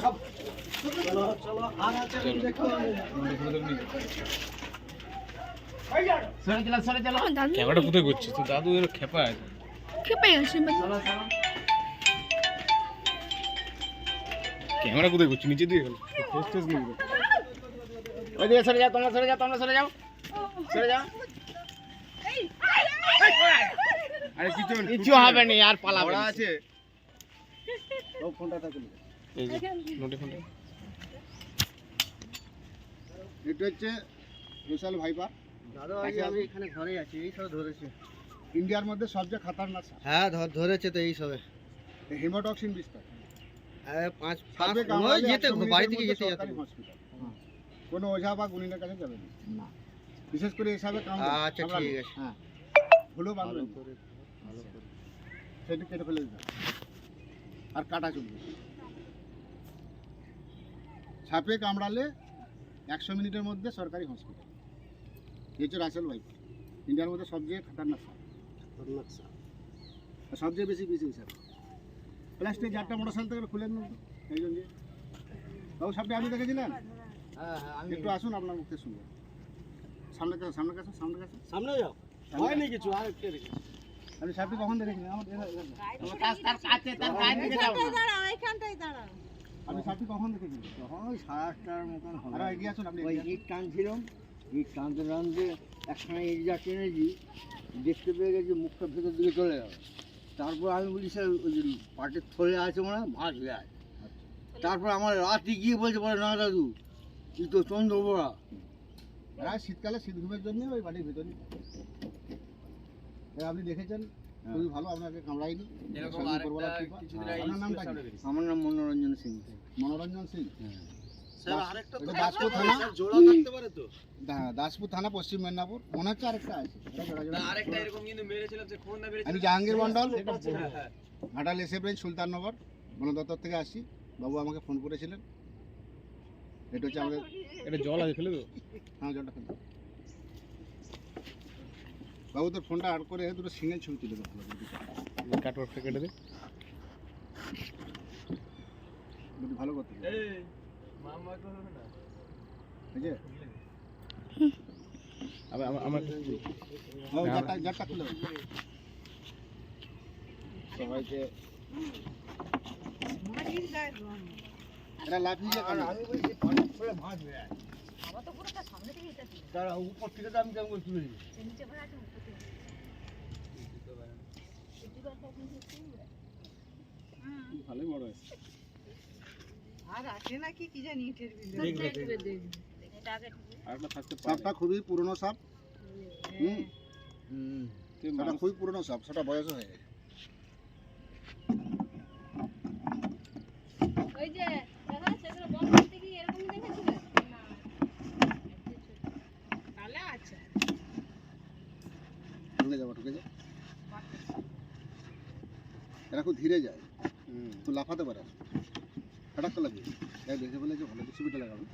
সব। চলো, চলো, আর আছে, দেখো। সরে চলো সরে চলো দাদু ক্যামেরাটা কোথায় করছিস দাদু এর খেপা আছে খেপে গেছে ক্যামেরা কোথায় করছিস নিচে দিয়ে গেল। সরে যাও তোমরা সরে যাও তোমরা সরে যাও। সরে যাও। আরে কিছু কিছু হবে না আর পালাবে না। আছে। ও ফোনটা থাকে এই যে নোটে ফোনটা এটা হচ্ছে দাদা আজ আমি এখানে ঘরে আছি এই সব ধরেছে। ইন্ডিয়ার মধ্যে সবচেয়ে খাতারনাক হ্যাঁ ধরেছে তো এই সবে। হিমোটক্সিন বিস্তার। পাঁচ পাঁচ যেতে বাড়ি থেকে যেতে যেতে। কোনো ওঝা বা গুণিনের কাছে যাবে না। বিশেষ করে আচ্ছা ঠিক আছে। হ্যাঁ। ভুলো বাঁধবে না। সেটা কেটে ফেলে দিতে আর কাটা চলবে সাপে কামড়ালে একশো মিনিটের মধ্যে সরকারি হসপিটাল এই হচ্ছে রাসেল ভাই ইন্ডিয়ার মধ্যে সবচেয়ে খাতারনাক সাপ। সবচেয়ে বেশি বেশি সাপ। প্লাস্টিক চারটা মোটর সাইকেল থেকে খুলে নিন জন্য দিয়ে। বাবু সাপটা আপনি দেখেছিলেন হ্যাঁ হ্যাঁ একটু আসুন আপনার মুখে শুনব সামনে কাছে সামনে কাছে সামনে কাছে সামনে যাও হয়নি কিছু আর কে আপনি সাপটি কখন দেখেছিলেন আমার। তোমরা তার কাছে তার গায়ের দিকে যাও না। আপনি সাপটি কখন দেখেছিলেন তখন ওই সাড়ে আটটার মতন হবে আরও এগিয়ে আসুন আপনি ওই এগিয়ে ইট টানছিলাম ইট টানতে টানতে একখানে ইট যা টেনেছি দেখতে পেয়ে গেছি মুখটা ভেতর দিকে চলে গেল তারপর আমি বলি স্যার ওই যে পাটের থলে আছে মনে হয় ভাস যায় তারপর আমার রাতে গিয়ে বলছে বলে না দাদু তুই তো চন্দ্রবড়া। আর আজ শীতকালে শীত ঘুমের জন্য ওই বাড়ির ভিতরে আপনি দেখেছেন? খুবই ভালো আপনাকে কামড়াইনি? আমার নাম মনোরঞ্জন সিং। মনোরঞ্জন সিং। এটা দাসপুর থানা? জোড়া থাকতে পারে তো? দাসপুর থানা পশ্চিম মেদিনীপুর। মনে হচ্ছে আরেকটা আছে। এটা জোড়া জোড়া। আরেকটা এরকম কিন্তু মেরেছিলাম যে কোন না আমি জাহাঙ্গীর মন্ডল হ্যাঁ হ্যাঁ। ঘাটাল এসে ব্রেঞ্চ সুলতাননগর বন দপ্তর থেকে আসছি। বাবু আমাকে ফোন করেছিলেন। এটা হচ্ছে আমাদের এটা জল আছে ফেলে তো। হ্যাঁ জলটা বাবু তোর ফোনটা আট করে দুটো সিঙ্গেল ছবি তুলে দেবো। কাটওয়ার্কটা কেটে দে। ভালো করতে সবাইকে উপর থেকে তো আমি কেমন তুলে ভালোই বড় আছে পারে সাপটা খুবই পুরনো সাপ। হুম। সেটা খুবই পুরনো সাপ সেটা বয়স হয়ে গেছে। ওই যে দাদা সেগুলো বন্ধ করতে কি এরকম দেখেছিলেন না। তাহলে আচ্ছা ঢুকে যাব ঢুকে যা এরা খুব ধীরে যায়। হুম। তো লাফাতে পারে। হঠাৎ তো লাগবে দেখে বলে যে ভালো কিছু ছবিটা লাগাবে।